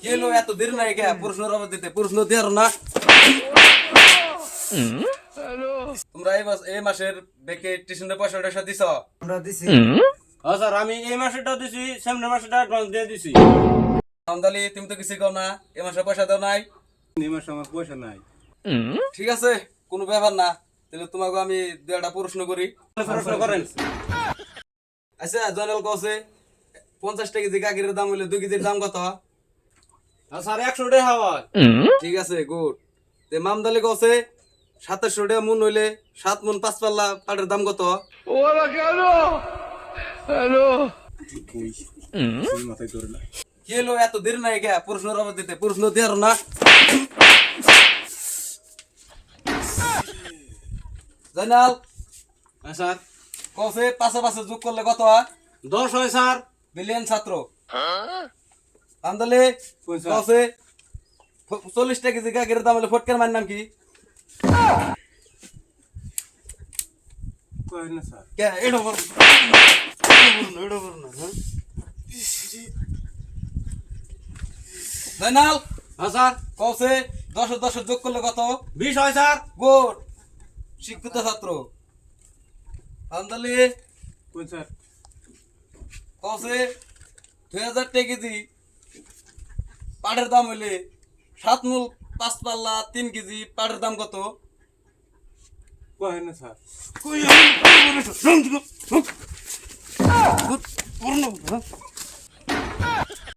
কি হলো এত দেরি নাই কে প্রশ্ন রবার দিতে প্রশ্ন দেওয়ার না। তোমরা এই মাস এই মাসের বেকে টিউশনের পয়সা টয়সা দিছ? আমরা দিছি। হ্যাঁ স্যার আমি এই মাসেটাও দিছি সামনের মাসেটা অ্যাডভান্স দিয়ে দিছি। আমদালি তুমি তো কিছু কও না এই মাসে পয়সা দাও নাই? এই মাসে আমার পয়সা নাই। ঠিক আছে কোনো ব্যাপার না। তাহলে তোমাকে আমি দু একটা প্রশ্ন করি। প্রশ্ন করেন। আচ্ছা জয়নাল কছে পঞ্চাশ টাকা কেজি কাকির দাম হইলে দুই কেজির দাম কত? স্যার একশো টাকা হয় ঠিক আছে গুড। তে মামদালি কছে? সাতাশশো টাকা মন হইলে সাত মন পাঁচ পাল্লা পাটের দাম কত? মাথায় ধরে না কি এত দেরি নাই কে? প্রশ্ন রবার দিতে প্রশ্ন দেওয়ার না। জয়নাল হ্যাঁ স্যার। কছে পাশে পাশে যোগ করলে কত হয়? দশ হয় স্যার। বিলিয়ন ছাত্র। আমদালি কই স্যার? কছে চল্লিশ টাকা কেজি কাকির দাম হলে ফটকের মার নাম কি? না হ্যাঁ? জয়নাল হ্যাঁ স্যার। কছে দশ দশ যোগ করলে কত? বিশ হয় স্যার। গোর শিক্ষিত ছাত্র। আমদালি কোন স্যার? দুই হাজার টাকা কেজি পাটের দাম হইলে সাত মূল পাঁচ পাল্লা তিন কেজি পাটের দাম কত? স্যার?